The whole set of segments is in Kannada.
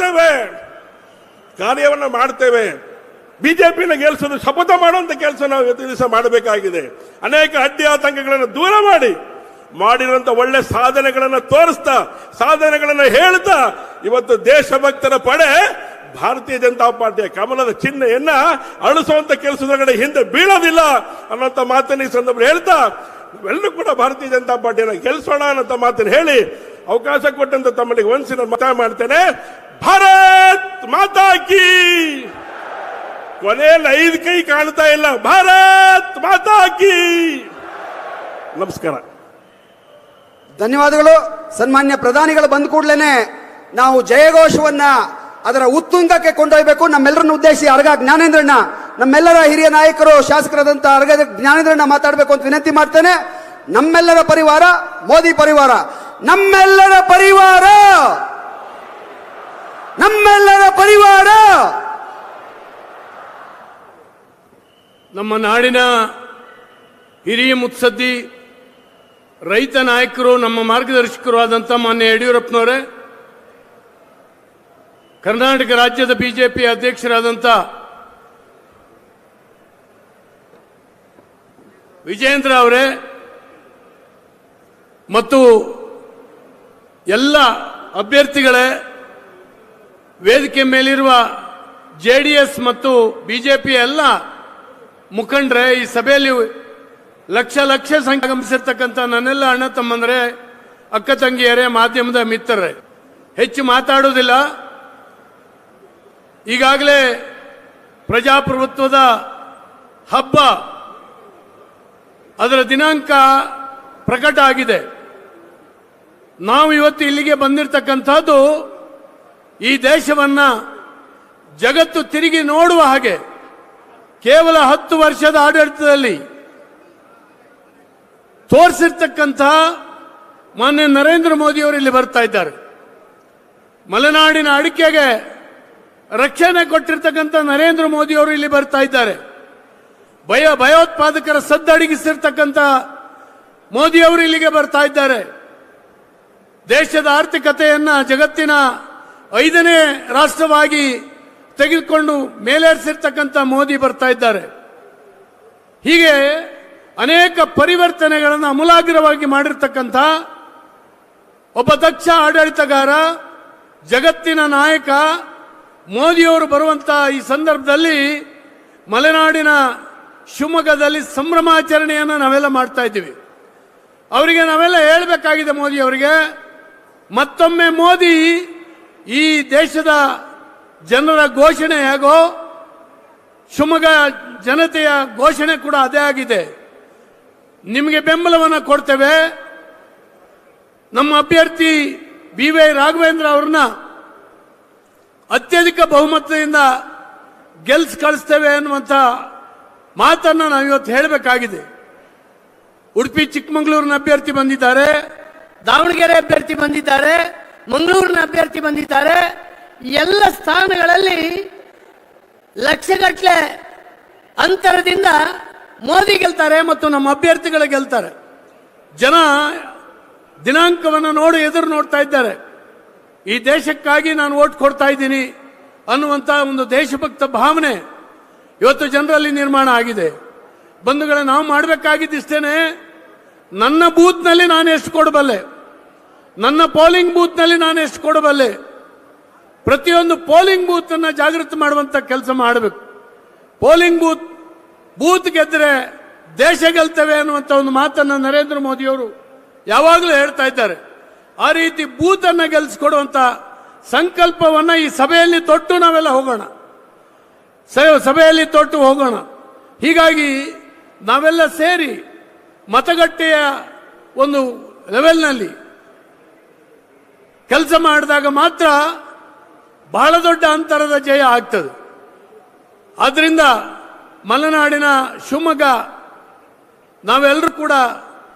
ಮಾಡ್ತೇವೆ. ಕಾರ್ಯವನ್ನು ಮಾಡ್ತೇವೆ. ಬಿಜೆಪಿನ ಗೆಲ್ಸೋದು ಶಪಥ ಮಾಡುವಂತ ಕೆಲಸ ನಾವು ಇವತ್ತು ದಿವಸ ಮಾಡಬೇಕಾಗಿದೆ. ಅನೇಕ ಅಡ್ಡಿ ಆತಂಕಗಳನ್ನು ದೂರ ಮಾಡಿ, ಮಾಡಿರುವಂತ ಒಳ್ಳೆ ಸಾಧನೆಗಳನ್ನು ತೋರಿಸ್ತಾ, ಸಾಧನೆಗಳನ್ನು ಹೇಳ್ತಾ, ಇವತ್ತು ದೇಶಭಕ್ತರ ಪಡೆ ಭಾರತೀಯ ಜನತಾ ಪಾರ್ಟಿಯ ಕಮಲದ ಚಿಹ್ನೆಯನ್ನ ಅಳಿಸುವಂತ ಕೆಲಸದ ಕಡೆ ಹಿಂದೆ ಬೀಳೋದಿಲ್ಲ ಅನ್ನೋಂಥ ಮಾತನ್ನ ಈ ಸಂದರ್ಭ ಹೇಳ್ತಾ ಎಲ್ಲರೂ ಕೂಡ ಭಾರತೀಯ ಜನತಾ ಪಾರ್ಟಿಯನ್ನ ಗೆಲ್ಸೋಣ ಅನ್ನೋ ಮಾತನ್ನು ಹೇಳಿ, ಅವಕಾಶ ಕೊಟ್ಟಂತ ತಮ್ಮಲ್ಲಿ ಒಂದ್ಸಿನ ಮತ ಮಾಡ್ತೇನೆ. ಭಾರತ್ ಮಾತಾ ಕಿ! ಕೊನೆಯಲ್ಲಿ ಐದು ಕೈ ಕಾಣ್ತಾ ಇಲ್ಲ. ಭಾರತ್ ಮಾತಾ ಕಿ! ನಮಸ್ಕಾರ. ಧನ್ಯವಾದಗಳು. ಸನ್ಮಾನ್ಯ ಪ್ರಧಾನಿಗಳು ಬಂದ ಕೂಡಲೇ ನಾವು ಜಯಘೋಷವನ್ನ ಅದರ ಉತ್ತುಂಗಕ್ಕೆ ಕೊಂಡೊಯ್ಯಬೇಕು ನಮ್ಮೆಲ್ಲರನ್ನು ಉದ್ದೇಶಿಸಿ ಅರ್ಗ ಜ್ಞಾನೇಂದ್ರಣ್ಣ, ನಮ್ಮೆಲ್ಲರ ಹಿರಿಯ ನಾಯಕರು ಶಾಸಕರಾದಂತಹ ಅರ್ಗ ಜ್ಞಾನೇಂದ್ರಣ್ಣ ಮಾತಾಡಬೇಕು ಅಂತ ವಿನಂತಿ ಮಾಡ್ತೇನೆ. ನಮ್ಮೆಲ್ಲರ ಪರಿವಾರ, ಮೋದಿ ಪರಿವಾರ. ನಮ್ಮೆಲ್ಲರ ಪರಿವಾರ! ನಮ್ಮೆಲ್ಲರ ಪರಿವಾರ. ನಮ್ಮ ನಾಡಿನ ಹಿರಿಯ ಮುತ್ಸದ್ದಿ ರೈತ ನಾಯಕರು, ನಮ್ಮ ಮಾರ್ಗದರ್ಶಕರು ಆದಂಥ ಮಾನ್ಯ ಯಡಿಯೂರಪ್ಪನವರೇ, ಕರ್ನಾಟಕ ರಾಜ್ಯದ ಬಿಜೆಪಿ ಅಧ್ಯಕ್ಷರಾದಂಥ ವಿಜಯೇಂದ್ರ ಅವರೇ ಮತ್ತು ಎಲ್ಲ ಅಭ್ಯರ್ಥಿಗಳೇ ವೇದಿಕೆ ಮೇಲಿರುವ ಜೆ ಡಿ ಎಸ್ ಮತ್ತು ಬಿಜೆಪಿ ಎಲ್ಲ ಮುಖಂಡರೆ ಈ ಸಭೆಯಲ್ಲಿ ಲಕ್ಷ ಲಕ್ಷ ಸಂಖ್ಯೆ ಆಗಮಿಸಿರ್ತಕ್ಕಂಥ ನನ್ನೆಲ್ಲ ಅಣ್ಣ ತಮ್ಮಂದ್ರೆ, ಅಕ್ಕ ತಂಗಿಯರೇ, ಮಾಧ್ಯಮದ ಮಿತ್ರರೇ. ಹೆಚ್ಚು ಮಾತಾಡುವುದಿಲ್ಲ. ಈಗಾಗಲೇ ಪ್ರಜಾಪ್ರಭುತ್ವದ ಹಬ್ಬ ಅದರ ದಿನಾಂಕ ಪ್ರಕಟ ಆಗಿದೆ. ನಾವು ಇವತ್ತು ಇಲ್ಲಿಗೆ ಬಂದಿರತಕ್ಕಂಥದ್ದು ಈ ದೇಶವನ್ನ ಜಗತ್ತು ತಿರುಗಿ ನೋಡುವ ಹಾಗೆ ಕೇವಲ ಹತ್ತು ವರ್ಷದ ಆಡಳಿತದಲ್ಲಿ ತೋರಿಸಿರ್ತಕ್ಕಂತಹ ಮಾನ್ಯ ನರೇಂದ್ರ ಮೋದಿ ಅವರು ಇಲ್ಲಿ ಬರ್ತಾ ಇದ್ದಾರೆ. ಮಲೆನಾಡಿನ ಅಡಿಕೆಗೆ ರಕ್ಷಣೆ ಕೊಟ್ಟಿರ್ತಕ್ಕಂಥ ನರೇಂದ್ರ ಮೋದಿ ಅವರು ಇಲ್ಲಿ ಬರ್ತಾ ಇದ್ದಾರೆ. ಭಯ ಭಯೋತ್ಪಾದಕರ ಸದ್ದಡಗಿಸಿರ್ತಕ್ಕಂಥ ಮೋದಿ ಅವರು ಇಲ್ಲಿಗೆ ಬರ್ತಾ ಇದ್ದಾರೆ. ದೇಶದ ಆರ್ಥಿಕತೆಯನ್ನ ಜಗತ್ತಿನ ಐದನೇ ರಾಷ್ಟ್ರವಾಗಿ ತೆಗೆದುಕೊಂಡು ಮೇಲೇರಿಸಿರ್ತಕ್ಕಂಥ ಮೋದಿ ಬರ್ತಾ ಇದ್ದಾರೆ. ಹೀಗೆ ಅನೇಕ ಪರಿವರ್ತನೆಗಳನ್ನು ಅಮೂಲಾಗ್ರವಾಗಿ ಮಾಡಿರ್ತಕ್ಕಂಥ ಒಬ್ಬ ದಕ್ಷ ಆಡಳಿತಗಾರ, ಜಗತ್ತಿನ ನಾಯಕ ಮೋದಿಯವರು ಬರುವಂತ ಈ ಸಂದರ್ಭದಲ್ಲಿ ಮಲೆನಾಡಿನ ಶಿವಮೊಗ್ಗದಲ್ಲಿ ಸಂಭ್ರಮಾಚರಣೆಯನ್ನು ನಾವೆಲ್ಲ ಮಾಡ್ತಾ ಇದ್ದೀವಿ. ಅವರಿಗೆ ನಾವೆಲ್ಲ ಹೇಳಬೇಕಾಗಿದೆ ಮೋದಿ ಅವರಿಗೆ, ಮತ್ತೊಮ್ಮೆ ಮೋದಿ ಈ ದೇಶದ ಜನರ ಘೋಷಣೆ ಹೇಗೋ, ಶಿವಮೊಗ್ಗ ಜನತೆಯ ಘೋಷಣೆ ಕೂಡ ಅದೇ ಆಗಿದೆ. ನಿಮಗೆ ಬೆಂಬಲವನ್ನು ಕೊಡ್ತೇವೆ. ನಮ್ಮ ಅಭ್ಯರ್ಥಿ ಬಿ ವೈ ರಾಘವೇಂದ್ರ ಅವ್ರನ್ನ ಅತ್ಯಧಿಕ ಬಹುಮತದಿಂದ ಗೆಲ್ಸ್ ಕಳಿಸ್ತೇವೆ ಅನ್ನುವಂಥ ಮಾತನ್ನ ನಾವು ಇವತ್ತು ಹೇಳಬೇಕಾಗಿದೆ. ಉಡುಪಿ ಚಿಕ್ಕಮಗಳೂರಿನ ಅಭ್ಯರ್ಥಿ ಬಂದಿದ್ದಾರೆ. ದಾವಣಗೆರೆ ಅಭ್ಯರ್ಥಿ ಬಂದಿದ್ದಾರೆ. ಮಂಗಳೂರಿನ ಅಭ್ಯರ್ಥಿ ಬಂದಿದ್ದಾರೆ. ಎಲ್ಲ ಸ್ಥಾನಗಳಲ್ಲಿ ಲಕ್ಷಗಟ್ಟಲೆ ಅಂತರದಿಂದ ಮೋದಿ ಗೆಲ್ತಾರೆ ಮತ್ತು ನಮ್ಮ ಅಭ್ಯರ್ಥಿಗಳು ಗೆಲ್ತಾರೆ. ಜನ ದಿನಾಂಕವನ್ನು ನೋಡಿ ಎದುರು ನೋಡ್ತಾ ಇದ್ದಾರೆ. ಈ ದೇಶಕ್ಕಾಗಿ ನಾನು ಓಟ್ ಕೊಡ್ತಾ ಇದ್ದೀನಿ ಅನ್ನುವಂಥ ಒಂದು ದೇಶಭಕ್ತ ಭಾವನೆ ಇವತ್ತು ಜನರಲ್ಲಿ ನಿರ್ಮಾಣ ಆಗಿದೆ. ಬಂಧುಗಳೇ, ನಾವು ಮಾಡಬೇಕಾಗಿದ್ದಿಷ್ಟೇನೆ. ನನ್ನ ಬೂತ್ನಲ್ಲಿ ನಾನು ಎಷ್ಟು ಕೊಡಬಲ್ಲೆ? ನನ್ನ ಪೋಲಿಂಗ್ ಬೂತ್ನಲ್ಲಿ ನಾನು ಎಷ್ಟು ಕೊಡಬಲ್ಲೆ? ಪ್ರತಿಯೊಂದು ಪೋಲಿಂಗ್ ಬೂತನ್ನು ಜಾಗೃತಿ ಮಾಡುವಂತ ಕೆಲಸ ಮಾಡಬೇಕು. ಪೋಲಿಂಗ್ ಬೂತ್ ಬೂತ್ ಗೆದ್ರೆ ದೇಶ ಗೆಲ್ತೇವೆ ಅನ್ನುವಂಥ ಒಂದು ಮಾತನ್ನ ನರೇಂದ್ರ ಮೋದಿಯವರು ಯಾವಾಗಲೂ ಹೇಳ್ತಾ ಇದ್ದಾರೆ. ಆ ರೀತಿ ಬೂತನ್ನು ಸಂಕಲ್ಪವನ್ನು ಸಂಕಲ್ಪವನ್ನ ಈ ಸಭೆಯಲ್ಲಿ ತೊಟ್ಟು ನಾವೆಲ್ಲ ಹೋಗೋಣ. ಸಭೆಯಲ್ಲಿ ತೊಟ್ಟು ಹೋಗೋಣ. ಹೀಗಾಗಿ ನಾವೆಲ್ಲ ಸೇರಿ ಮತಗಟ್ಟೆಯ ಒಂದು ಲೆವೆಲ್ನಲ್ಲಿ ಕೆಲಸ ಮಾಡಿದಾಗ ಮಾತ್ರ ಬಹಳ ದೊಡ್ಡ ಅಂತರದ ಜಯ ಆಗ್ತದೆ. ಆದ್ದರಿಂದ ಮಲೆನಾಡಿನ ಶಿವಮೊಗ್ಗ, ನಾವೆಲ್ಲರೂ ಕೂಡ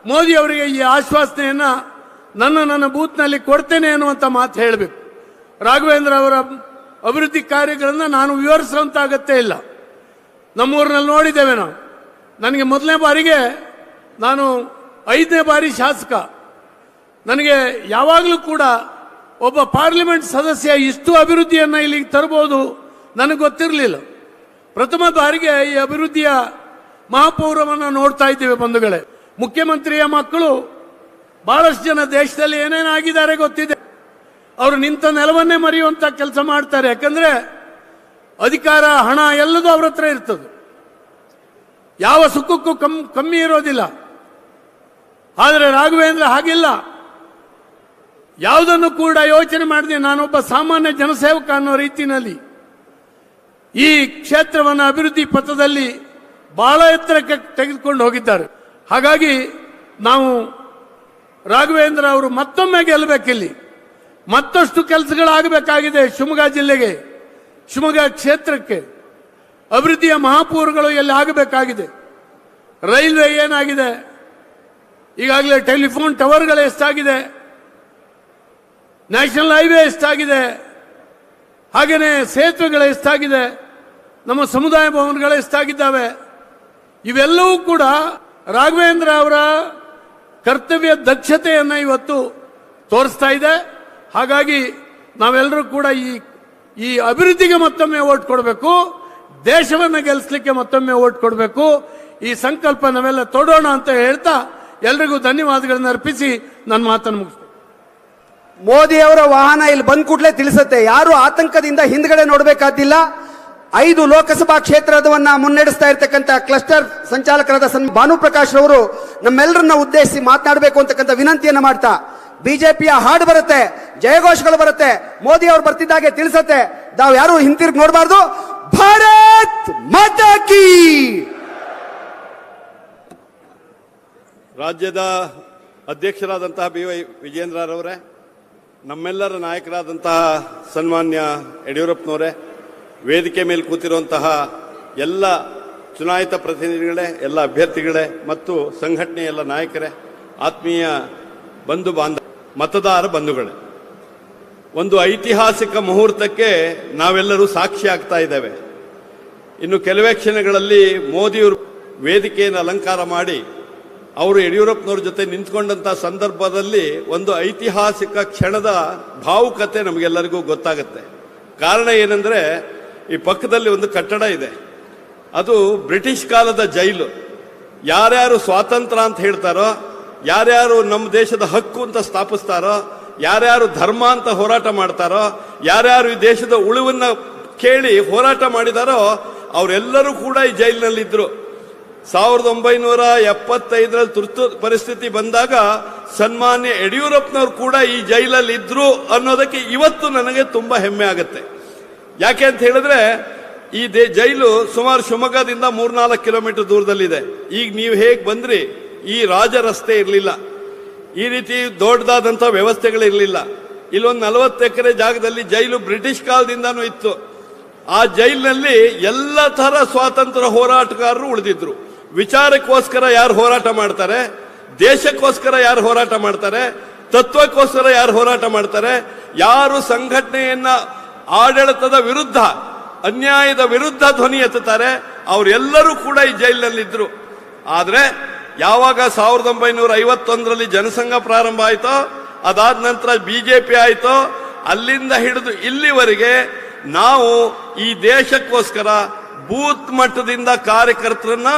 ಮೋದಿ ಅವರಿಗೆ ಈ ಆಶ್ವಾಸನೆಯನ್ನ ನನ್ನ ನನ್ನ ಬೂತ್ನಲ್ಲಿ ಕೊಡ್ತೇನೆ ಅನ್ನುವಂಥ ಮಾತು ಹೇಳಬೇಕು. ರಾಘವೇಂದ್ರ ಅವರ ಅಭಿವೃದ್ಧಿ ಕಾರ್ಯಗಳನ್ನು ನಾನು ವಿವರಿಸುವಂತ ಅಗತ್ಯ ಇಲ್ಲ. ನಮ್ಮೂರಿನಲ್ಲಿ ನೋಡಿದ್ದೇವೆ ನಾವು. ನನಗೆ ಮೊದಲನೇ ಬಾರಿಗೆ ನಾನು ಐದನೇ ಬಾರಿ ಶಾಸಕ. ನನಗೆ ಯಾವಾಗಲೂ ಕೂಡ ಒಬ್ಬ ಪಾರ್ಲಿಮೆಂಟ್ ಸದಸ್ಯ ಇಷ್ಟು ಅಭಿವೃದ್ಧಿಯನ್ನು ಇಲ್ಲಿಗೆ ತರಬಹುದು ನನಗೆ ಗೊತ್ತಿರಲಿಲ್ಲ. ಪ್ರಥಮ ಬಾರಿಗೆ ಈ ಅಭಿವೃದ್ಧಿಯ ಮಹಾಪೌರವನ್ನು ನೋಡ್ತಾ ಇದ್ದೇವೆ ಬಂಧುಗಳೇ. ಮುಖ್ಯಮಂತ್ರಿಯ ಮಕ್ಕಳು ಬಹಳಷ್ಟು ಜನ ದೇಶದಲ್ಲಿ ಏನೇನಾಗಿದ್ದಾರೆ ಗೊತ್ತಿದೆ. ಅವರು ನಿಂತ ನೆಲವನ್ನೇ ಮರೆಯುವಂಥ ಕೆಲಸ ಮಾಡ್ತಾರೆ. ಯಾಕಂದ್ರೆ ಅಧಿಕಾರ, ಹಣ ಎಲ್ಲದೂ ಅವ್ರ ಹತ್ರ ಇರ್ತದೆ. ಯಾವ ಸುಖಕ್ಕೂ ಕಮ್, ಕಮ್ಮಿ ಇರೋದಿಲ್ಲ. ಆದರೆ ರಾಘವೇಂದ್ರ ಹಾಗಿಲ್ಲ. ಯಾವುದನ್ನು ಕೂಡ ಯೋಚನೆ ಮಾಡಿದೆ, ನಾನೊಬ್ಬ ಸಾಮಾನ್ಯ ಜನಸೇವಕ ಅನ್ನೋ ರೀತಿಯಲ್ಲಿ. ಈ ಕ್ಷೇತ್ರವನ್ನು ಅಭಿವೃದ್ಧಿ ಪಥದಲ್ಲಿ ಬಹಳ ಎತ್ತರಕ್ಕೆ ತೆಗೆದುಕೊಂಡು ಹೋಗಿದ್ದಾರೆ. ಹಾಗಾಗಿ ನಾವು ರಾಘವೇಂದ್ರ ಅವರು ಮತ್ತೊಮ್ಮೆ ಗೆಲ್ಲಬೇಕಿಲ್ಲಿ. ಮತ್ತಷ್ಟು ಕೆಲಸಗಳಾಗಬೇಕಾಗಿದೆ ಶಿವಮೊಗ್ಗ ಜಿಲ್ಲೆಗೆ, ಶಿವಮೊಗ್ಗ ಕ್ಷೇತ್ರಕ್ಕೆ. ಅಭಿವೃದ್ಧಿಯ ಮಹಾಪೂರ್ಗಳು ಎಲ್ಲಿ ಆಗಬೇಕಾಗಿದೆ? ರೈಲ್ವೆ ಏನಾಗಿದೆ? ಈಗಾಗಲೇ ಟೆಲಿಫೋನ್ ಟವರ್ಗಳು ಎಷ್ಟಾಗಿದೆ? ನ್ಯಾಷನಲ್ ಹೈವೇ ಎಷ್ಟಾಗಿದೆ? ಹಾಗೆಯೇ ಸೇತುವೆಗಳು ಎಷ್ಟಾಗಿದೆ? ನಮ್ಮ ಸಮುದಾಯ ಭವನಗಳು ಎಷ್ಟಾಗಿದ್ದಾವೆ? ಇವೆಲ್ಲವೂ ಕೂಡ ರಾಘವೇಂದ್ರ ಅವರ ಕರ್ತವ್ಯ ದಕ್ಷತೆಯನ್ನು ಇವತ್ತು ತೋರಿಸ್ತಾ ಇದೆ. ಹಾಗಾಗಿ ನಾವೆಲ್ಲರೂ ಕೂಡ ಈ ಈ ಅಭಿವೃದ್ಧಿಗೆ ಮತ್ತೊಮ್ಮೆ ಓಟ್ ಕೊಡಬೇಕು. ದೇಶವನ್ನು ಗೆಲ್ಲಿಸಲಿಕ್ಕೆ ಮತ್ತೊಮ್ಮೆ ಓಟ್ ಕೊಡಬೇಕು. ಈ ಸಂಕಲ್ಪ ನಾವೆಲ್ಲ ತೊಡೋಣ ಅಂತ ಹೇಳ್ತಾ ಎಲ್ರಿಗೂ ಧನ್ಯವಾದಗಳನ್ನು ಅರ್ಪಿಸಿ ನನ್ನ ಮಾತನ್ನು ಮುಗಿಸ್ತೇನೆ. ಮೋದಿ ಅವರ ವಾಹನ ಇಲ್ಲಿ ಬಂದ್ ಕೂಡಲೇ ತಿಳಿಸುತ್ತೆ. ಯಾರು ಆತಂಕದಿಂದ ಹಿಂದ್ಗಡೆ ನೋಡಬೇಕಾದಿಲ್ಲ ಐದು ಲೋಕಸಭಾ ಕ್ಷೇತ್ರದವನ್ನ ಮುನ್ನಡೆಸ್ತಾ ಇರ್ತಕ್ಕಂಥ ಕ್ಲಸ್ಟರ್ ಸಂಚಾಲಕರಾದ ಸನ್ ಭಾನುಪ್ರಕಾಶ್ ಅವರು ನಮ್ಮೆಲ್ಲರನ್ನ ಉದ್ದೇಶಿಸಿ ಮಾತನಾಡಬೇಕು ಅಂತಕ್ಕಂಥ ವಿನಂತಿಯನ್ನ ಮಾಡ್ತಾ. ಬಿಜೆಪಿಯ ಹಾಡು ಬರುತ್ತೆ, ಜಯಘೋಷಗಳು ಬರುತ್ತೆ, ಮೋದಿ ಅವರು ಬರ್ತಿದ್ದಾಗೆ ತಿಳಿಸತ್ತೆ. ನಾವು ಯಾರು ಹಿಂತಿರುಗಿ ನೋಡಬಾರ್ದು. ಭಾರತ್ ಮಾತಾ ಕೀ! ರಾಜ್ಯದ ಅಧ್ಯಕ್ಷರಾದಂತಹ ಬಿ ವೈ ವಿಜೇಂದ್ರರವರೇ ನಮ್ಮೆಲ್ಲರ ನಾಯಕರಾದಂತಹ ಸನ್ಮಾನ್ಯ ಯಡಿಯೂರಪ್ಪನವರೇ, ವೇದಿಕೆ ಮೇಲೆ ಕೂತಿರುವಂತಹ ಎಲ್ಲ ಚುನಾಯಿತ ಪ್ರತಿನಿಧಿಗಳೇ, ಎಲ್ಲ ಅಭ್ಯರ್ಥಿಗಳೇ ಮತ್ತು ಸಂಘಟನೆಯ ಎಲ್ಲ ನಾಯಕರೇ, ಆತ್ಮೀಯ ಬಂಧು ಬಾಂಧ, ಮತದಾರ ಬಂಧುಗಳೇ, ಒಂದು ಐತಿಹಾಸಿಕ ಮುಹೂರ್ತಕ್ಕೆ ನಾವೆಲ್ಲರೂ ಸಾಕ್ಷಿ ಆಗ್ತಾ ಇದ್ದೇವೆ. ಇನ್ನು ಕೆಲವೇ ಕ್ಷಣಗಳಲ್ಲಿ ಮೋದಿಯವರು ವೇದಿಕೆಯನ್ನು ಅಲಂಕಾರ ಮಾಡಿ ಅವರು ಯಡಿಯೂರಪ್ಪನವ್ರ ಜೊತೆ ನಿಂತ್ಕೊಂಡಂಥ ಸಂದರ್ಭದಲ್ಲಿ ಒಂದು ಐತಿಹಾಸಿಕ ಕ್ಷಣದ ಭಾವುಕತೆ ನಮಗೆಲ್ಲರಿಗೂ ಗೊತ್ತಾಗುತ್ತೆ. ಕಾರಣ ಏನಂದ್ರೆ, ಈ ಪಕ್ಕದಲ್ಲಿ ಒಂದು ಕಟ್ಟಡ ಇದೆ. ಅದು ಬ್ರಿಟಿಷ್ ಕಾಲದ ಜೈಲು. ಯಾರ್ಯಾರು ಸ್ವಾತಂತ್ರ್ಯ ಅಂತ ಹೇಳ್ತಾರೋ, ಯಾರ್ಯಾರು ನಮ್ಮ ದೇಶದ ಹಕ್ಕು ಅಂತ ಸ್ಥಾಪಿಸ್ತಾರೋ, ಯಾರ್ಯಾರು ಧರ್ಮ ಅಂತ ಹೋರಾಟ ಮಾಡ್ತಾರೋ, ಯಾರ್ಯಾರು ಈ ದೇಶದ ಉಳಿವನ್ನ ಕೇಳಿ ಹೋರಾಟ ಮಾಡಿದಾರೋ, ಅವರೆಲ್ಲರೂ ಕೂಡ ಈ ಜೈಲಿನಲ್ಲಿದ್ದರು ಸಾವಿರದ ಒಂಬೈನೂರ ಎಪ್ಪತ್ತೈದರಲ್ಲಿ ತುರ್ತು ಪರಿಸ್ಥಿತಿ ಬಂದಾಗ ಸನ್ಮಾನ್ಯ ಯಡಿಯೂರಪ್ಪನವರು ಕೂಡ ಈ ಜೈಲಲ್ಲಿ ಇದ್ರು ಅನ್ನೋದಕ್ಕೆ ಇವತ್ತು ನನಗೆ ತುಂಬ ಹೆಮ್ಮೆ ಆಗುತ್ತೆ. ಯಾಕೆ ಅಂತ ಹೇಳಿದ್ರೆ ಈ ದೇ ಜೈಲು ಸುಮಾರು ಶಿವಮೊಗ್ಗದಿಂದ ಮೂರ್ನಾಲ್ಕು ಕಿಲೋಮೀಟರ್ ದೂರದಲ್ಲಿದೆ. ಈಗ ನೀವು ಹೇಗೆ ಬಂದ್ರಿ? ಈ ರಾಜ ರಸ್ತೆ ಇರಲಿಲ್ಲ. ಈ ರೀತಿ ದೊಡ್ಡದಾದಂಥ ವ್ಯವಸ್ಥೆಗಳಿರಲಿಲ್ಲ ಇಲ್ಲೊಂದು ನಲವತ್ತು ಎಕರೆ ಜಾಗದಲ್ಲಿ ಜೈಲು ಬ್ರಿಟಿಷ್ ಕಾಲದಿಂದನೂ ಇತ್ತು. ಆ ಜೈಲಿನಲ್ಲಿ ಎಲ್ಲ ಥರ ಸ್ವಾತಂತ್ರ್ಯ ಹೋರಾಟಗಾರರು ಉಳಿದಿದ್ರು. ವಿಚಾರಕ್ಕೋಸ್ಕರ ಯಾರು ಹೋರಾಟ ಮಾಡ್ತಾರೆ, ದೇಶಕ್ಕೋಸ್ಕರ ಯಾರು ಹೋರಾಟ ಮಾಡ್ತಾರೆ, ತತ್ವಕ್ಕೋಸ್ಕರ ಯಾರು ಹೋರಾಟ ಮಾಡ್ತಾರೆ, ಯಾರು ಸಂಘಟನೆಯನ್ನ ಆಡಳಿತದ ವಿರುದ್ಧ, ಅನ್ಯಾಯದ ವಿರುದ್ಧ ಧ್ವನಿ ಎತ್ತುತ್ತಾರೆ, ಅವರೆಲ್ಲರೂ ಕೂಡ ಈ ಜೈಲಿನಲ್ಲಿದ್ದರು ಆದರೆ ಯಾವಾಗ ಸಾವಿರದ ಒಂಬೈನೂರ ಐವತ್ತೊಂದರಲ್ಲಿ ಜನಸಂಘ ಪ್ರಾರಂಭ ಆಯಿತೋ, ಅದಾದ ನಂತರ ಬಿಜೆಪಿ ಆಯಿತೋ, ಅಲ್ಲಿಂದ ಹಿಡಿದು ಇಲ್ಲಿವರೆಗೆ ನಾವು ಈ ದೇಶಕ್ಕೋಸ್ಕರ ಬೂತ್ ಮಟ್ಟದಿಂದ ಕಾರ್ಯಕರ್ತರನ್ನ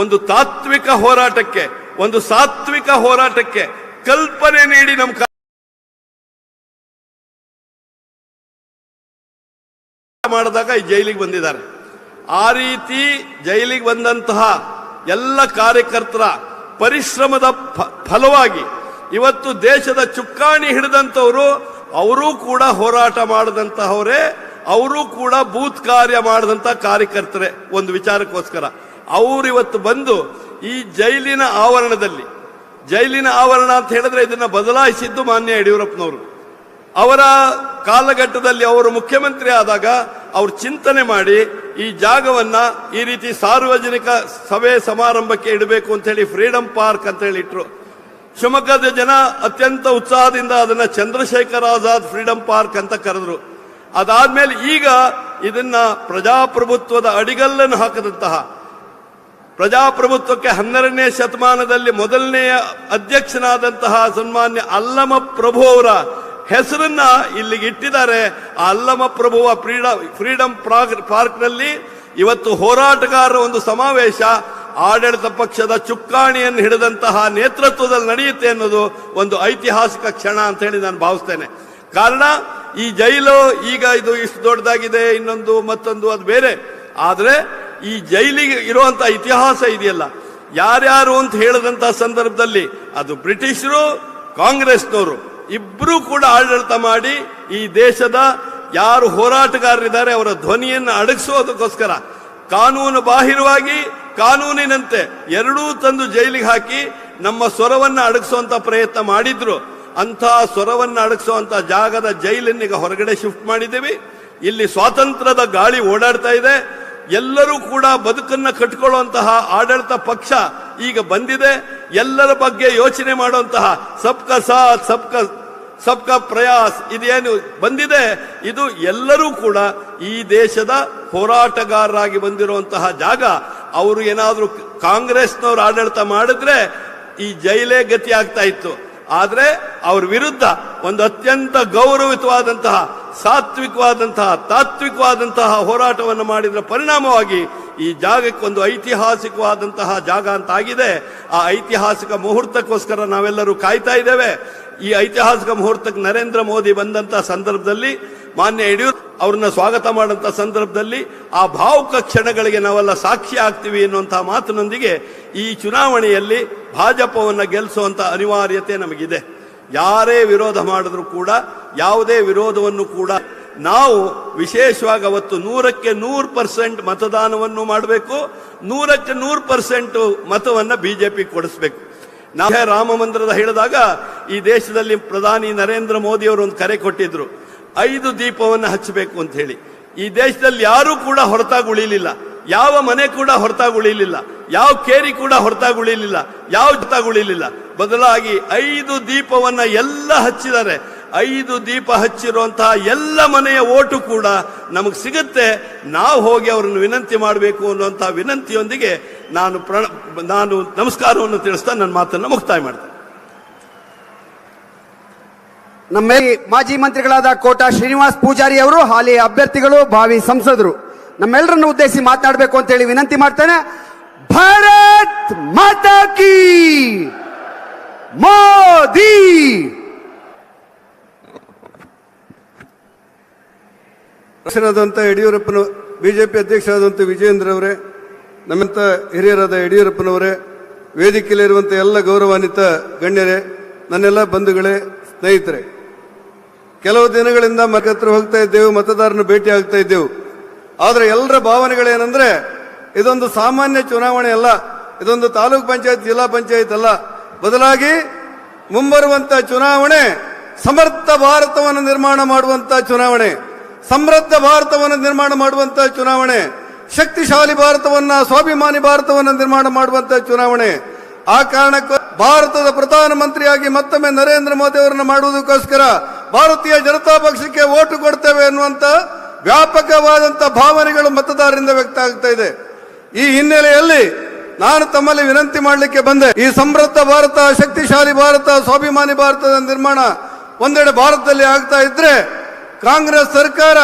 ಒಂದು ತಾತ್ವಿಕ ಹೋರಾಟಕ್ಕೆ, ಒಂದು ಸಾತ್ವಿಕ ಹೋರಾಟಕ್ಕೆ ಕಲ್ಪನೆ ನೀಡಿ ನಮ್ಮ ಮಾಡಿದಾಗ ಈ ಜೈಲಿಗೆ ಬಂದಿದ್ದಾರೆ. ಆ ರೀತಿ ಜೈಲಿಗೆ ಬಂದಂತಹ ಎಲ್ಲ ಕಾರ್ಯಕರ್ತರ ಪರಿಶ್ರಮದ ಫಲವಾಗಿ ಇವತ್ತು ದೇಶದ ಚುಕ್ಕಾಣಿ ಹಿಡಿದಂಥವರು, ಅವರೂ ಕೂಡ ಹೋರಾಟ ಮಾಡಿದಂತಹವರೇ, ಅವರು ಕೂಡ ಬೂತ್ ಕಾರ್ಯ ಮಾಡಿದಂಥ ಕಾರ್ಯಕರ್ತರೇ. ಒಂದು ವಿಚಾರಕ್ಕೋಸ್ಕರ ಅವರು ಇವತ್ತು ಬಂದು ಈ ಜೈಲಿನ ಆವರಣದಲ್ಲಿ, ಜೈಲಿನ ಆವರಣ ಅಂತ ಹೇಳಿದ್ರೆ ಇದನ್ನ ಬದಲಾಯಿಸಿದ್ದು ಮಾನ್ಯ ಯಡಿಯೂರಪ್ಪನವರು. ಅವರ ಕಾಲಘಟ್ಟದಲ್ಲಿ ಅವರು ಮುಖ್ಯಮಂತ್ರಿ ಆದಾಗ ಅವರು ಚಿಂತನೆ ಮಾಡಿ ಈ ಜಾಗವನ್ನ ಈ ರೀತಿ ಸಾರ್ವಜನಿಕ ಸಭೆ ಸಮಾರಂಭಕ್ಕೆ ಇಡಬೇಕು ಅಂತ ಹೇಳಿ ಫ್ರೀಡಂ ಪಾರ್ಕ್ ಅಂತ ಹೇಳಿ ಇಟ್ರು. ಶಿವಮೊಗ್ಗದ ಜನ ಅತ್ಯಂತ ಉತ್ಸಾಹದಿಂದ ಅದನ್ನ ಚಂದ್ರಶೇಖರ್ ಆಜಾದ್ ಫ್ರೀಡಂ ಪಾರ್ಕ್ ಅಂತ ಕರೆದ್ರು. ಅದಾದ್ಮೇಲೆ ಈಗ ಇದನ್ನ ಪ್ರಜಾಪ್ರಭುತ್ವದ ಅಡಿಗಲ್ಲನ್ನು ಹಾಕದಂತಹ ಪ್ರಜಾಪ್ರಭುತ್ವಕ್ಕೆ ಹನ್ನೆರಡನೇ ಶತಮಾನದಲ್ಲಿ ಮೊದಲನೆಯ ಅಧ್ಯಕ್ಷನಾದಂತಹ ಸನ್ಮಾನ್ಯ ಅಲ್ಲಮ ಪ್ರಭು ಅವರ ಹೆಸರನ್ನ ಇಲ್ಲಿಗೆ ಇಟ್ಟಿದ್ದಾರೆ. ಆ ಅಲ್ಲಮ ಪ್ರಭುವ ಫ್ರೀಡ, ಫ್ರೀಡಂ ಪಾರ್ಕ್ನಲ್ಲಿ ಇವತ್ತು ಹೋರಾಟಗಾರರ ಒಂದು ಸಮಾವೇಶ, ಆಡಳಿತ ಪಕ್ಷದ ಚುಕ್ಕಾಣಿಯನ್ನು ಹಿಡಿದಂತಹ ನೇತೃತ್ವದಲ್ಲಿ ನಡೆಯುತ್ತೆ ಅನ್ನೋದು ಒಂದು ಐತಿಹಾಸಿಕ ಕ್ಷಣ ಅಂತ ಹೇಳಿ ನಾನು ಭಾವಿಸ್ತೇನೆ. ಕಾರಣ, ಈ ಜೈಲು ಈಗ ಇದು ಇಷ್ಟು ದೊಡ್ಡದಾಗಿದೆ, ಇನ್ನೊಂದು ಮತ್ತೊಂದು ಅದು ಬೇರೆ. ಆದ್ರೆ ಈ ಜೈಲಿಗೆ ಇರುವಂತ ಇತಿಹಾಸ ಇದೆಯಲ್ಲ. ಯಾರ್ಯಾರು ಅಂತ ಹೇಳದಂತ ಸಂದರ್ಭದಲ್ಲಿ ಅದು ಬ್ರಿಟಿಷರು, ಕಾಂಗ್ರೆಸ್ನವರು ಇಬ್ರು ಕೂಡ ಆಡಳಿತ ಮಾಡಿ ಈ ದೇಶದ ಯಾರು ಹೋರಾಟಗಾರರಿದ್ದಾರೆ ಅವರ ಧ್ವನಿಯನ್ನು ಅಡಗಿಸೋದಕ್ಕೋಸ್ಕರ ಕಾನೂನು ಬಾಹಿರವಾಗಿ ಕಾನೂನಿನಂತೆ ಎರಡೂ ತಂದು ಜೈಲಿಗೆ ಹಾಕಿ ನಮ್ಮ ಸ್ವರವನ್ನು ಅಡಗಿಸುವಂತ ಪ್ರಯತ್ನ ಮಾಡಿದ್ರು. ಅಂತ ಸ್ವರವನ್ನು ಅಡಗಿಸುವಂತ ಜಾಗದ ಜೈಲನ್ನೀಗ ಹೊರಗಡೆ ಶಿಫ್ಟ್ ಮಾಡಿದ್ದೀವಿ. ಇಲ್ಲಿ ಸ್ವಾತಂತ್ರ್ಯದ ಗಾಳಿ ಓಡಾಡ್ತಾ ಇದೆ. ಎಲ್ಲರೂ ಕೂಡ ಬದುಕನ್ನ ಕಟ್ಕೊಳ್ಳುವಂತಹ ಆಡಳಿತ ಪಕ್ಷ ಈಗ ಬಂದಿದೆ. ಎಲ್ಲರ ಬಗ್ಗೆ ಯೋಚನೆ ಮಾಡುವಂತಹ ಸಬ್ಕ ಸಾಥ್, ಸಬ್ಕ ಸಬ್ಕ ಪ್ರಯಾಸ್ ಇದೇನು ಬಂದಿದೆ. ಇದು ಎಲ್ಲರೂ ಕೂಡ ಈ ದೇಶದ ಹೋರಾಟಗಾರರಾಗಿ ಬಂದಿರುವಂತಹ ಜಾಗ. ಅವರು ಏನಾದರೂ ಕಾಂಗ್ರೆಸ್ನವರು ಆಡಳಿತ ಮಾಡಿದ್ರೆ ಈ ಜೈಲೇ ಗತಿ ಆಗ್ತಾ ಇತ್ತು. ಆದ್ರೆ ಅವ್ರ ವಿರುದ್ಧ ಒಂದು ಅತ್ಯಂತ ಗೌರವಿತವಾದಂತಹ ಸಾತ್ವಿಕವಾದಂತಹ, ತಾತ್ವಿಕವಾದಂತಹ ಹೋರಾಟವನ್ನು ಮಾಡಿದ್ರ ಪರಿಣಾಮವಾಗಿ ಈ ಜಾಗಕ್ಕೆ ಒಂದು ಐತಿಹಾಸಿಕವಾದಂತಹ ಜಾಗ ಅಂತ ಆಗಿದೆ ಆ ಐತಿಹಾಸಿಕ ಮುಹೂರ್ತಕ್ಕೋಸ್ಕರ ನಾವೆಲ್ಲರೂ ಕಾಯ್ತಾ ಇದ್ದೇವೆ. ಈ ಐತಿಹಾಸಿಕ ಮುಹೂರ್ತಕ್ಕೆ ನರೇಂದ್ರ ಮೋದಿ ಬಂದಂತಹ ಸಂದರ್ಭದಲ್ಲಿ ಮಾನ್ಯ ಯಡಿಯೂರ್ ಅವ್ರನ್ನ ಸ್ವಾಗತ ಮಾಡುವಂತ ಸಂದರ್ಭದಲ್ಲಿ ಆ ಭಾವುಕ ಕ್ಷಣಗಳಿಗೆ ನಾವೆಲ್ಲ ಸಾಕ್ಷಿ ಆಗ್ತೀವಿ ಎನ್ನುವಂತಹ ಮಾತಿನೊಂದಿಗೆ ಈ ಚುನಾವಣೆಯಲ್ಲಿ ಭಾಜಪವನ್ನು ಗೆಲ್ಲಿಸುವಂತ ಅನಿವಾರ್ಯತೆ ನಮಗಿದೆ. ಯಾರೇ ವಿರೋಧ ಮಾಡಿದ್ರು ಕೂಡ, ಯಾವುದೇ ವಿರೋಧವನ್ನು ಕೂಡ ನಾವು ವಿಶೇಷವಾಗಿ ಅವತ್ತು ನೂರಕ್ಕೆ ನೂರು ಪರ್ಸೆಂಟ್ ಮತದಾನವನ್ನು ಮಾಡಬೇಕು. ನೂರಕ್ಕೆ ನೂರು ಪರ್ಸೆಂಟ್ ಮತವನ್ನ ಬಿಜೆಪಿ ಕೊಡಿಸ್ಬೇಕು. ನಾವೇ ರಾಮ ಮಂದಿರದ ಹೇಳಿದಾಗ ಈ ದೇಶದಲ್ಲಿ ಪ್ರಧಾನಿ ನರೇಂದ್ರ ಮೋದಿ ಅವರು ಒಂದು ಕರೆ ಕೊಟ್ಟಿದ್ರು. ಐದು ದೀಪವನ್ನು ಹಚ್ಚಬೇಕು ಅಂತ ಹೇಳಿ. ಈ ದೇಶದಲ್ಲಿ ಯಾರೂ ಕೂಡ ಹೊರತಾಗಿ ಉಳಿಲಿಲ್ಲ. ಯಾವ ಮನೆ ಕೂಡ ಹೊರತಾಗಿ ಉಳಿಲಿಲ್ಲ. ಯಾವ ಕೇರಿ ಕೂಡ ಹೊರತಾಗಿ ಉಳಿಲಿಲ್ಲ. ಯಾವ ಜೊತಾಗಿ ಉಳಿಲಿಲ್ಲ. ಬದಲಾಗಿ ಐದು ದೀಪವನ್ನ ಎಲ್ಲ ಹಚ್ಚಿದ್ದಾರೆ. ಐದು ದೀಪ ಹಚ್ಚಿರುವಂತಹ ಎಲ್ಲ ಮನೆಯ ಓಟು ಕೂಡ ನಮಗೆ ಸಿಗುತ್ತೆ. ನಾವು ಹೋಗಿ ಅವರನ್ನು ವಿನಂತಿ ಮಾಡಬೇಕು ಅನ್ನುವಂತಹ ವಿನಂತಿಯೊಂದಿಗೆ ನಾನು ಪ್ರಣ ನಾನು ನಮಸ್ಕಾರವನ್ನು ತಿಳಿಸ್ತಾ ನನ್ನ ಮಾತನ್ನು ಮುಕ್ತಾಯ ಮಾಡ್ತೇನೆ. ನಮ್ಮ ಮಾಜಿ ಮಂತ್ರಿಗಳಾದ ಕೋಟಾ ಶ್ರೀನಿವಾಸ್ ಪೂಜಾರಿ ಅವರು, ಹಾಲಿ ಅಭ್ಯರ್ಥಿಗಳು, ಭಾವಿ ಸಂಸದರು. ನಮ್ಮೆಲ್ಲರನ್ನು ಉದ್ದೇಶಿಸಿ ಮಾತನಾಡಬೇಕು ಅಂತ ಹೇಳಿ ವಿನಂತಿ ಮಾಡ್ತೇನೆ. ಭಾರತ್ ಮಾತಾ ಮೋದಿ! ಅಧ್ಯಕ್ಷರಾದಂಥ ಯಡಿಯೂರಪ್ಪನ ಬಿಜೆಪಿ ಅಧ್ಯಕ್ಷರಾದಂಥ ವಿಜಯೇಂದ್ರ ಅವರೇ, ನಮ್ಮಂತ ಹಿರಿಯರಾದ ಯಡಿಯೂರಪ್ಪನವರೇ, ವೇದಿಕೆಯಲ್ಲಿರುವಂಥ ಎಲ್ಲ ಗೌರವಾನ್ವಿತ ಗಣ್ಯರೇ, ನನ್ನೆಲ್ಲ ಬಂಧುಗಳೇ, ಸ್ನೇಹಿತರೆ. ಕೆಲವು ದಿನಗಳಿಂದ ಮತತ್ರ ಹೋಗ್ತಾ ಇದ್ದೆವು ಮತದಾರನ ಭೇಟಿ ಆಗ್ತಾ ಇದ್ದೆವು. ಆದರೆ ಎಲ್ಲರ ಭಾವನೆಗಳೇನೆಂದ್ರೆ, ಇದೊಂದು ಸಾಮಾನ್ಯ ಚುನಾವಣೆ ಅಲ್ಲ, ಇದೊಂದು ತಾಲೂಕ್ ಪಂಚಾಯತ್, ಜಿಲ್ಲಾ ಪಂಚಾಯತ್ ಅಲ್ಲ. ಬದಲಾಗಿ ಮುಂಬರುವಂತ ಚುನಾವಣೆ ಸಮರ್ಥ ಭಾರತವನ್ನು ನಿರ್ಮಾಣ ಮಾಡುವಂತ ಚುನಾವಣೆ, ಸಮೃದ್ಧ ಭಾರತವನ್ನು ನಿರ್ಮಾಣ ಮಾಡುವಂತ ಚುನಾವಣೆ, ಶಕ್ತಿಶಾಲಿ ಭಾರತವನ್ನ, ಸ್ವಾಭಿಮಾನಿ ಭಾರತವನ್ನು ನಿರ್ಮಾಣ ಮಾಡುವಂತ ಚುನಾವಣೆ. ಆ ಕಾರಣಕ್ಕೂ ಭಾರತದ ಪ್ರಧಾನಮಂತ್ರಿಯಾಗಿ ಮತ್ತೊಮ್ಮೆ ನರೇಂದ್ರ ಮೋದಿ ಅವರನ್ನು ಮಾಡುವುದಕ್ಕೋಸ್ಕರ ಭಾರತೀಯ ಜನತಾ ಪಕ್ಷಕ್ಕೆ ಓಟು ಕೊಡ್ತೇವೆ ಎನ್ನುವಂತ ವ್ಯಾಪಕವಾದಂತ ಭಾವನೆಗಳು ಮತದಾರರಿಂದ ವ್ಯಕ್ತ ಆಗ್ತಾ ಇದೆ. ಈ ಹಿನ್ನೆಲೆಯಲ್ಲಿ ನಾನು ತಮ್ಮಲ್ಲಿ ವಿನಂತಿ ಮಾಡಲಿಕ್ಕೆ ಬಂದೆ. ಈ ಸಮೃದ್ಧ ಭಾರತ, ಶಕ್ತಿಶಾಲಿ ಭಾರತ, ಸ್ವಾಭಿಮಾನಿ ಭಾರತದ ನಿರ್ಮಾಣ ಒಂದೆಡೆ ಭಾರತದಲ್ಲಿ ಆಗ್ತಾ ಇದ್ರೆ ಕಾಂಗ್ರೆಸ್ ಸರ್ಕಾರ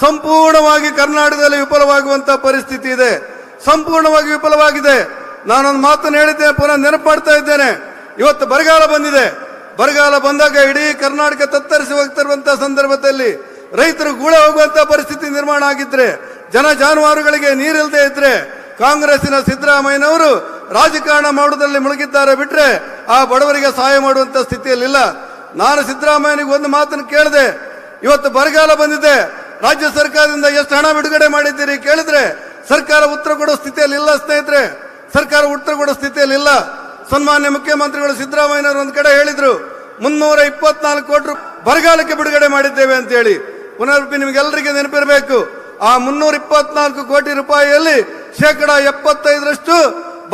ಸಂಪೂರ್ಣವಾಗಿ ಕರ್ನಾಟಕದಲ್ಲಿ ವಿಫಲವಾಗುವಂತ ಪರಿಸ್ಥಿತಿ ಇದೆ. ಸಂಪೂರ್ಣವಾಗಿ ವಿಫಲವಾಗಿದೆ. ನಾನೊಂದು ಮಾತನ್ನು ಹೇಳಿದ್ದೇನೆ, ಪುನಃ ನೆನಪು ಮಾಡ್ತಾ ಇದ್ದೇನೆ. ಇವತ್ತು ಬರಗಾಲ ಬಂದಿದೆ. ಬರಗಾಲ ಬಂದಾಗ ಇಡೀ ಕರ್ನಾಟಕ ತತ್ತರಿಸಿ ಹೋಗ್ತಿರುವಂತಹ ಸಂದರ್ಭದಲ್ಲಿ ರೈತರು ಗೂಳೆ ಹೋಗುವಂತ ಪರಿಸ್ಥಿತಿ ನಿರ್ಮಾಣ ಆಗಿದ್ರೆ, ಜನ ಜಾನುವಾರುಗಳಿಗೆ ನೀರಿಲ್ಲದೆ ಇದ್ರೆ ಕಾಂಗ್ರೆಸ್ಸಿನ ಸಿದ್ದರಾಮಯ್ಯನವರು ರಾಜಕಾರಣ ಮಾಡುವುದರಲ್ಲಿ ಮುಳುಗಿದ್ದಾರೆ ಬಿಟ್ರೆ ಆ ಬಡವರಿಗೆ ಸಹಾಯ ಮಾಡುವಂತ ಸ್ಥಿತಿಯಲ್ಲಿಲ್ಲ. ನಾನು ಸಿದ್ದರಾಮಯ್ಯನಿಗೆ ಒಂದು ಮಾತನ್ನು ಕೇಳಿದೆ. ಇವತ್ತು ಬರಗಾಲ ಬಂದಿದೆ. ರಾಜ್ಯ ಸರ್ಕಾರದಿಂದ ಎಷ್ಟು ಹಣ ಬಿಡುಗಡೆ ಮಾಡಿದ್ದೀರಿ ಕೇಳಿದ್ರೆ, ಸರ್ಕಾರ ಉತ್ತರ ಕೊಡೋ ಸ್ಥಿತಿಯಲ್ಲಿ ಇಲ್ಲ ಸ್ನೇಹಿತರೆ. ಸರ್ಕಾರ ಉತ್ತರ ಕೊಡೋ ಸ್ಥಿತಿಯಲ್ಲಿ ಇಲ್ಲ ಸನ್ಮಾನ್ಯ ಮುಖ್ಯಮಂತ್ರಿಗಳು ಸಿದ್ದರಾಮಯ್ಯನವರು ಒಂದು ಕಡೆ ಹೇಳಿದ್ರು ಮುನ್ನೂರ ಇಪ್ಪತ್ನಾಲ್ಕು ಕೋಟಿ ಬರಗಾಲಕ್ಕೆ ಬಿಡುಗಡೆ ಮಾಡಿದ್ದೇವೆ ಅಂತ ಹೇಳಿ ಪುನರ್ಪಿ ನಿಮಗೆಲ್ಲರಿಗೆ ನೆನಪಿರಬೇಕು. ಆ ಮುನ್ನೂರ ಇಪ್ಪತ್ನಾಲ್ಕು ಕೋಟಿ ರೂಪಾಯಿಯಲ್ಲಿ ಶೇಕಡ ಎಪ್ಪತ್ತೈದರಷ್ಟು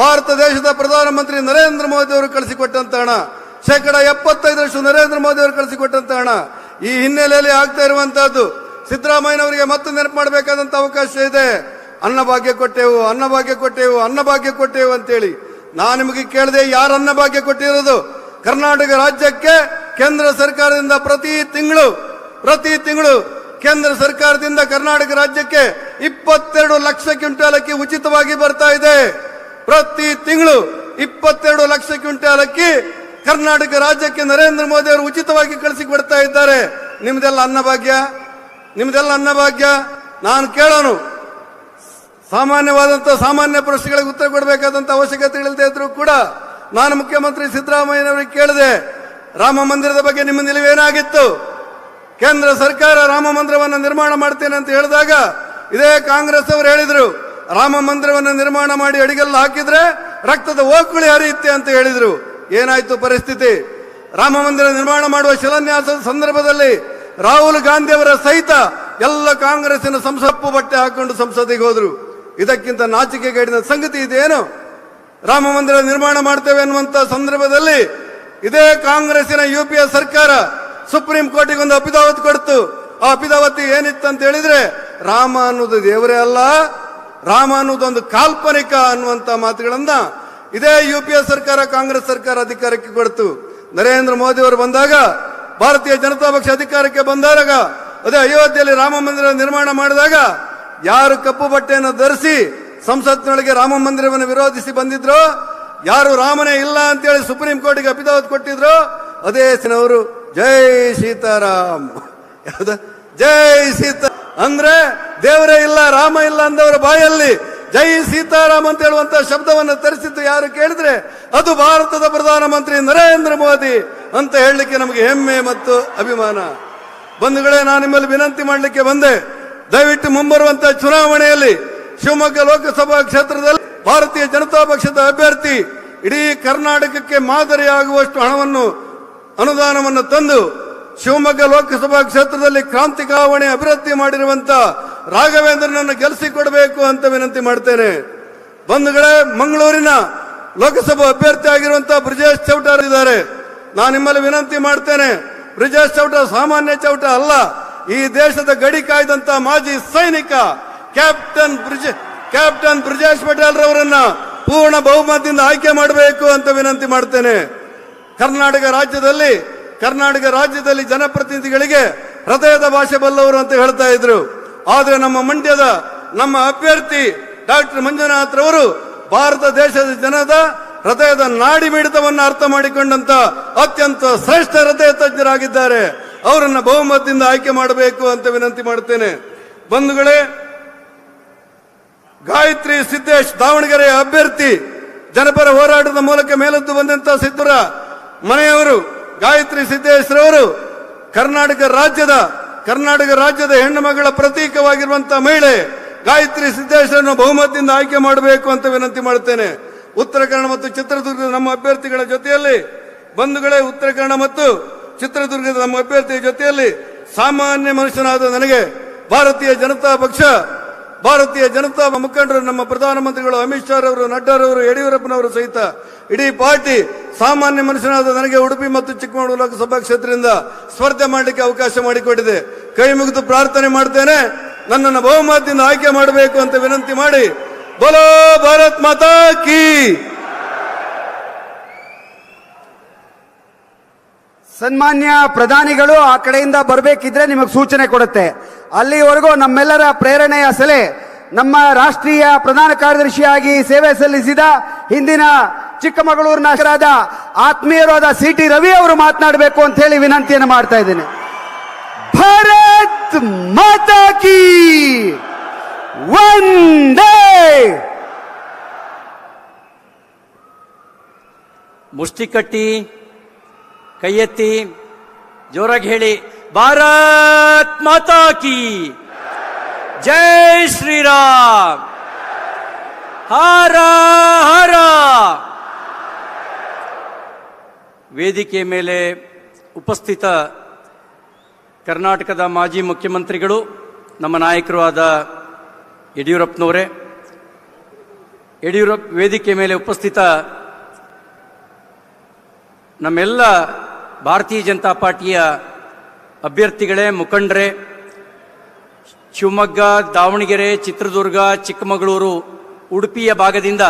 ಭಾರತ ದೇಶದ ಪ್ರಧಾನಮಂತ್ರಿ ನರೇಂದ್ರ ಮೋದಿ ಅವರು ಕಳಿಸಿಕೊಟ್ಟಂತ ಹಣ. ಶೇಕಡ ಎಪ್ಪತ್ತೈದರಷ್ಟು ನರೇಂದ್ರ ಮೋದಿ ಅವರು ಕಳಿಸಿಕೊಟ್ಟಂತ ಹಣ. ಈ ಹಿನ್ನೆಲೆಯಲ್ಲಿ ಆಗ್ತಾ ಇರುವಂತಹದ್ದು ಸಿದ್ದರಾಮಯ್ಯನವರಿಗೆ ಮತ್ತೆ ನೆನಪು ಮಾಡಬೇಕಾದಂತ ಅವಕಾಶ ಇದೆ. ಅನ್ನಭಾಗ್ಯ ಕೊಟ್ಟೆವು ಅನ್ನಭಾಗ್ಯ ಕೊಟ್ಟೆವು ಅನ್ನಭಾಗ್ಯ ಕೊಟ್ಟೆವು ಅಂತೇಳಿ ನಾನು ನಿಮಗೆ ಕೇಳಿದೆ ಯಾರು ಅನ್ನಭಾಗ್ಯ ಕೊಟ್ಟಿರೋದು? ಕರ್ನಾಟಕ ರಾಜ್ಯಕ್ಕೆ ಕೇಂದ್ರ ಸರ್ಕಾರದಿಂದ ಪ್ರತಿ ತಿಂಗಳು ಪ್ರತಿ ತಿಂಗಳು ಕೇಂದ್ರ ಸರ್ಕಾರದಿಂದ ಕರ್ನಾಟಕ ರಾಜ್ಯಕ್ಕೆ ಇಪ್ಪತ್ತೆರಡು ಲಕ್ಷ ಕ್ವಿಂಟಾಲ್ ಅಕ್ಕಿ ಉಚಿತವಾಗಿ ಬರ್ತಾ ಇದೆ. ಪ್ರತಿ ತಿಂಗಳು ಇಪ್ಪತ್ತೆರಡು ಲಕ್ಷ ಕ್ವಿಂಟಾಲ್ ಅಕ್ಕಿ ಕರ್ನಾಟಕ ರಾಜ್ಯಕ್ಕೆ ನರೇಂದ್ರ ಮೋದಿ ಅವರು ಉಚಿತವಾಗಿ ಕಳಿಸಿ ಕೊಡ್ತಾ ಇದ್ದಾರೆ. ನಿಮ್ದೆಲ್ಲ ಅನ್ನಭಾಗ್ಯ? ನಿಮ್ದೆಲ್ಲ ಅನ್ನಭಾಗ್ಯ? ನಾನು ಕೇಳೋನು. ಸಾಮಾನ್ಯವಾದಂತಹ ಸಾಮಾನ್ಯ ಪ್ರಶ್ನೆಗಳಿಗೆ ಉತ್ತರ ಕೊಡಬೇಕಾದಂತ ಅವಶ್ಯಕತೆ ಇದ್ರೂ ಕೂಡ ನಾನು ಮುಖ್ಯಮಂತ್ರಿ ಸಿದ್ದರಾಮಯ್ಯನವರಿಗೆ ಕೇಳಿದೆ, ರಾಮ ಮಂದಿರದ ಬಗ್ಗೆ ನಿಮ್ಮ ನಿಲುವೇನಾಗಿತ್ತು ಕೇಂದ್ರ ಸರ್ಕಾರ ರಾಮ ಮಂದಿರವನ್ನು ನಿರ್ಮಾಣ ಮಾಡ್ತೇನೆ ಅಂತ ಹೇಳಿದಾಗ ಇದೇ ಕಾಂಗ್ರೆಸ್ ಅವರು ಹೇಳಿದ್ರು, ರಾಮ ಮಂದಿರವನ್ನು ನಿರ್ಮಾಣ ಮಾಡಿ ಅಡಿಗೆಲ್ಲ ಹಾಕಿದ್ರೆ ರಕ್ತದ ಓಕುಳಿ ಹರಿಯುತ್ತೆ ಅಂತ ಹೇಳಿದ್ರು. ಏನಾಯ್ತು ಪರಿಸ್ಥಿತಿ? ರಾಮ ಮಂದಿರ ನಿರ್ಮಾಣ ಮಾಡುವ ಶಿಲಾನ್ಯಾಸದ ಸಂದರ್ಭದಲ್ಲಿ ರಾಹುಲ್ ಗಾಂಧಿ ಅವರ ಸಹಿತ ಎಲ್ಲ ಕಾಂಗ್ರೆಸ್ಸಿನ ಸಂಸಪ್ಪು ಬಟ್ಟೆ ಹಾಕೊಂಡು ಸಂಸದಿಗೆ ಹೋದ್ರು. ಇದಕ್ಕಿಂತ ನಾಚಿಕೆಗೇಡಿನ ಸಂಗತಿ ಇದೇನು? ರಾಮ ಮಂದಿರ ನಿರ್ಮಾಣ ಮಾಡ್ತೇವೆ ಅನ್ನುವಂಥ ಸಂದರ್ಭದಲ್ಲಿ ಇದೇ ಕಾಂಗ್ರೆಸ್ಸಿನ ಯು ಪಿ ಎ ಸರ್ಕಾರ ಸುಪ್ರೀಂ ಕೋರ್ಟಿಗೆ ಒಂದು ಅಪಿದಾವತ್ ಕೊಡ್ತು. ಆ ಅಪಿದಾವತಿ ಏನಿತ್ತು ಅಂತ ಹೇಳಿದ್ರೆ ರಾಮ ಅನ್ನೋದು ದೇವರೇ ಅಲ್ಲ, ರಾಮ ಅನ್ನೋದೊಂದು ಕಾಲ್ಪನಿಕ ಅನ್ನುವಂತ ಮಾತುಗಳನ್ನ ಇದೇ ಯು ಪಿ ಎ ಸರ್ಕಾರ, ಕಾಂಗ್ರೆಸ್ ಸರ್ಕಾರ ಅಧಿಕಾರಕ್ಕೆ ಕೊಡ್ತು. ನರೇಂದ್ರ ಮೋದಿ ಅವರು ಬಂದಾಗ, ಭಾರತೀಯ ಜನತಾ ಪಕ್ಷ ಅಧಿಕಾರಕ್ಕೆ ಬಂದಾಗ, ಅದೇ ಅಯೋಧ್ಯೆಯಲ್ಲಿ ರಾಮ ಮಂದಿರ ನಿರ್ಮಾಣ ಮಾಡಿದಾಗ ಯಾರು ಕಪ್ಪು ಬಟ್ಟೆಯನ್ನು ಧರಿಸಿ ಸಂಸತ್ತಿನೊಳಗೆ ರಾಮ ಮಂದಿರವನ್ನು ವಿರೋಧಿಸಿ ಬಂದಿದ್ರು, ಯಾರು ರಾಮನೇ ಇಲ್ಲ ಅಂತೇಳಿ ಸುಪ್ರೀಂ ಕೋರ್ಟ್ಗೆ ಅಪಿತಾವತ್ ಕೊಟ್ಟಿದ್ರು, ಅದೇ ಸಿನವರು ಜೈ ಸೀತಾರಾಮ್. ಯಾವ್ದ? ಜೈ ಸೀತಾ, ಅಂದ್ರೆ ದೇವರೇ ಇಲ್ಲ, ರಾಮ ಇಲ್ಲ ಅಂದವರ ಬಾಯಲ್ಲಿ ಜೈ ಸೀತಾರಾಮ್ ಅಂತ ಹೇಳುವಂತ ಶಬ್ದವನ್ನು ತರಿಸಿದ್ದು ಯಾರು ಕೇಳಿದ್ರೆ, ಅದು ಭಾರತದ ಪ್ರಧಾನಮಂತ್ರಿ ನರೇಂದ್ರ ಮೋದಿ ಅಂತ ಹೇಳಲಿಕ್ಕೆ ನಮಗೆ ಹೆಮ್ಮೆ ಮತ್ತು ಅಭಿಮಾನ. ಬಂಧುಗಳೇ, ನಾನು ನಿಮ್ಮಲ್ಲಿ ವಿನಂತಿ ಮಾಡಲಿಕ್ಕೆ ಬಂದೆ. ದಯವಿಟ್ಟು ಮುಂಬರುವಂತ ಚುನಾವಣೆಯಲ್ಲಿ ಶಿವಮೊಗ್ಗ ಲೋಕಸಭಾ ಕ್ಷೇತ್ರದಲ್ಲಿ ಭಾರತೀಯ ಜನತಾ ಪಕ್ಷದ ಅಭ್ಯರ್ಥಿ ಇಡೀ ಕರ್ನಾಟಕಕ್ಕೆ ಮಾದರಿಯಾಗುವಷ್ಟು ಹಣವನ್ನು, ಅನುದಾನವನ್ನು ತಂದು ಶಿವಮೊಗ್ಗ ಲೋಕಸಭಾ ಕ್ಷೇತ್ರದಲ್ಲಿ ಕ್ರಾಂತಿಕಾವಣೆ ಅಭಿವೃದ್ಧಿ ಮಾಡಿರುವಂತ ರಾಘವೇಂದ್ರನನ್ನು ಗೆಲ್ಲಿಸಿಕೊಡಬೇಕು ಅಂತ ವಿನಂತಿ ಮಾಡ್ತೇನೆ. ಬಂಧುಗಳೇ, ಮಂಗಳೂರಿನ ಲೋಕಸಭಾ ಅಭ್ಯರ್ಥಿ ಆಗಿರುವಂತಹ ಬ್ರಿಜೇಶ್ ಚೌಟಾರ್ ಇದ್ದಾರೆ. ನಾನು ನಿಮ್ಮಲ್ಲಿ ವಿನಂತಿ ಮಾಡ್ತೇನೆ, ಬ್ರಿಜೇಶ್ ಚೌಟ ಸಾಮಾನ್ಯ ಚೌಟ ಅಲ್ಲ, ಈ ದೇಶದ ಗಡಿ ಕಾಯ್ದಂತ ಮಾಜಿ ಸೈನಿಕ ಕ್ಯಾಪ್ಟನ್ ಬ್ರಿಜ್, ಕ್ಯಾಪ್ಟನ್ ಬ್ರಿಜೇಶ್ ಪಟೇಲ್ ರವರನ್ನ ಪೂರ್ಣ ಬಹುಮತದಿಂದ ಆಯ್ಕೆ ಮಾಡಬೇಕು ಅಂತ ವಿನಂತಿ ಮಾಡ್ತೇನೆ. ಕರ್ನಾಟಕ ರಾಜ್ಯದಲ್ಲಿ ಕರ್ನಾಟಕ ರಾಜ್ಯದಲ್ಲಿ ಜನಪ್ರತಿನಿಧಿಗಳಿಗೆ ಹೃದಯದ ಭಾಷೆ ಬಲ್ಲವರು ಅಂತ ಹೇಳ್ತಾ ಇದ್ರು. ಆದ್ರೆ ನಮ್ಮ ಮಂಡ್ಯದ, ನಮ್ಮ ಅಭ್ಯರ್ಥಿ ಡಾಕ್ಟರ್ ಮಂಜುನಾಥ್ ರವರು ಭಾರತ ದೇಶದ ಜನದ ಹೃದಯದ ನಾಡಿ ಮಿಡಿತವನ್ನು ಅರ್ಥ ಮಾಡಿಕೊಂಡಂತ ಅತ್ಯಂತ ಶ್ರೇಷ್ಠ ಹೃದಯ ತಜ್ಞರಾಗಿದ್ದಾರೆ. ಅವರನ್ನ ಬಹುಮತದಿಂದ ಆಯ್ಕೆ ಮಾಡಬೇಕು ಅಂತ ವಿನಂತಿ ಮಾಡ್ತೇನೆ. ಬಂಧುಗಳೇ ಗಾಯತ್ರಿ ಸಿದ್ದೇಶ್ ದಾವಣಗೆರೆಯ ಅಭ್ಯರ್ಥಿ, ಜನಪರ ಹೋರಾಟದ ಮೂಲಕ ಮೇಲೆದ್ದು ಬಂದಂತ ಸಿದ್ದರ ಮನೆಯವರು ಗಾಯತ್ರಿ ಸಿದ್ದೇಶ್ ರವರು ಕರ್ನಾಟಕ ರಾಜ್ಯದ ಕರ್ನಾಟಕ ರಾಜ್ಯದ ಹೆಣ್ಣು ಮಗಳ ಪ್ರತೀಕವಾಗಿರುವಂತಹ ಮಹಿಳೆ ಗಾಯತ್ರಿ ಸಿದ್ದೇಶ್ವರನ್ನು ಬಹುಮತದಿಂದ ಆಯ್ಕೆ ಮಾಡಬೇಕು ಅಂತ ವಿನಂತಿ ಮಾಡುತ್ತೇನೆ. ಉತ್ತರ ಕನ್ನಡ ಮತ್ತು ಚಿತ್ರದುರ್ಗದ ನಮ್ಮ ಅಭ್ಯರ್ಥಿಗಳ ಜೊತೆಯಲ್ಲಿ, ಬಂಧುಗಳೇ ಉತ್ತರ ಕನ್ನಡ ಮತ್ತು ಚಿತ್ರದುರ್ಗದ ನಮ್ಮ ಅಭ್ಯರ್ಥಿಯ ಜೊತೆಯಲ್ಲಿ ಸಾಮಾನ್ಯ ಮನುಷ್ಯನಾದ ನನಗೆ ಭಾರತೀಯ ಜನತಾ ಪಕ್ಷ ಭಾರತೀಯ ಜನತಾ ಮುಖಂಡರು, ನಮ್ಮ ಪ್ರಧಾನಮಂತ್ರಿಗಳು ಅಮಿತ್ ಶಾ ರವರು ನಡ್ಡಾರವರು ಯಡಿಯೂರಪ್ಪನವರು ಸಹಿತ ಇಡೀ ಪಾರ್ಟಿ ಸಾಮಾನ್ಯ ಮನುಷ್ಯನಾದ ನನಗೆ ಉಡುಪಿ ಮತ್ತು ಚಿಕ್ಕಮಗಳೂರು ಲೋಕಸಭಾ ಕ್ಷೇತ್ರದಿಂದ ಸ್ಪರ್ಧೆ ಮಾಡಲಿಕ್ಕೆ ಅವಕಾಶ ಮಾಡಿಕೊಟ್ಟಿದೆ. ಕೈ ಮುಗಿದು ಪ್ರಾರ್ಥನೆ ಮಾಡ್ತೇನೆ. ನನ್ನನ್ನು ಬಹುಮತದಿಂದ ಆಯ್ಕೆ ಮಾಡಬೇಕು ಅಂತ ವಿನಂತಿ ಮಾಡಿ. ಬಲೋ ಭಾರತ್ ಮಾತಾ ಕೀ! ಸನ್ಮಾನ್ಯ ಪ್ರಧಾನಿಗಳು ಆ ಕಡೆಯಿಂದ ಬರಬೇಕಿದ್ರೆ ನಿಮಗೆ ಸೂಚನೆ ಕೊಡುತ್ತೆ. ಅಲ್ಲಿವರೆಗೂ ನಮ್ಮೆಲ್ಲರ ಪ್ರೇರಣೆಯ ಸೆಲೆ ನಮ್ಮ ರಾಷ್ಟ್ರೀಯ ಪ್ರಧಾನ ಕಾರ್ಯದರ್ಶಿಯಾಗಿ ಸೇವೆ ಸಲ್ಲಿಸಿದ ಹಿಂದಿನ ಚಿಕ್ಕಮಗಳೂರಿನ ನಾಯಕರಾದ ಆತ್ಮೀಯರಾದ ಸಿ ಟಿ ರವಿ ಅವರು ಮಾತನಾಡಬೇಕು ಅಂತ ಹೇಳಿ ವಿನಂತಿಯನ್ನು ಮಾಡ್ತಾ ಇದ್ದೇನೆ. ಭಾರತ್ ಮಾತಾ ಕಿ ವಂದೇ! ಮುಷ್ಟಿ ಕಟ್ಟಿ ಕೈ ಜೋರಾಗಿ ಹೇಳಿ, ಭಾರತ್ ಮಾತಾ ಕಿ, ಜೈ ಶ್ರೀರಾಮ್. ಹಾರ ಹಾರ. ವೇದಿಕೆ ಮೇಲೆ ಉಪಸ್ಥಿತ ಕರ್ನಾಟಕದ ಮಾಜಿ ಮುಖ್ಯಮಂತ್ರಿಗಳು, ನಮ್ಮ ನಾಯಕರು ಆದ ಯಡಿಯೂರಪ್ಪನವರೇ, ಯಡಿಯೂರಪ್ಪ ವೇದಿಕೆ ಮೇಲೆ ಉಪಸ್ಥಿತ ನಮ್ಮೆಲ್ಲ ಭಾರತೀಯ ಜನತಾ ಪಾರ್ಟಿಯ ಅಭ್ಯರ್ಥಿಗಳೇ ಮುಖಂಡರೇ, ಶಿವಮೊಗ್ಗ, ದಾವಣಗೆರೆ, ಚಿತ್ರದುರ್ಗ, ಚಿಕ್ಕಮಗಳೂರು, ಉಡುಪಿಯ ಭಾಗದಿಂದ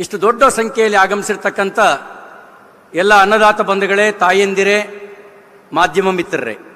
ಇಷ್ಟು ದೊಡ್ಡ ಸಂಖ್ಯೆಯಲ್ಲಿ ಆಗಮಿಸಿರ್ತಕ್ಕಂಥ ಎಲ್ಲ ಅನ್ನದಾತ ಬಂಧುಗಳೇ, ತಾಯಂದಿರೇ, ಮಾಧ್ಯಮ ಮಿತ್ರರೇ.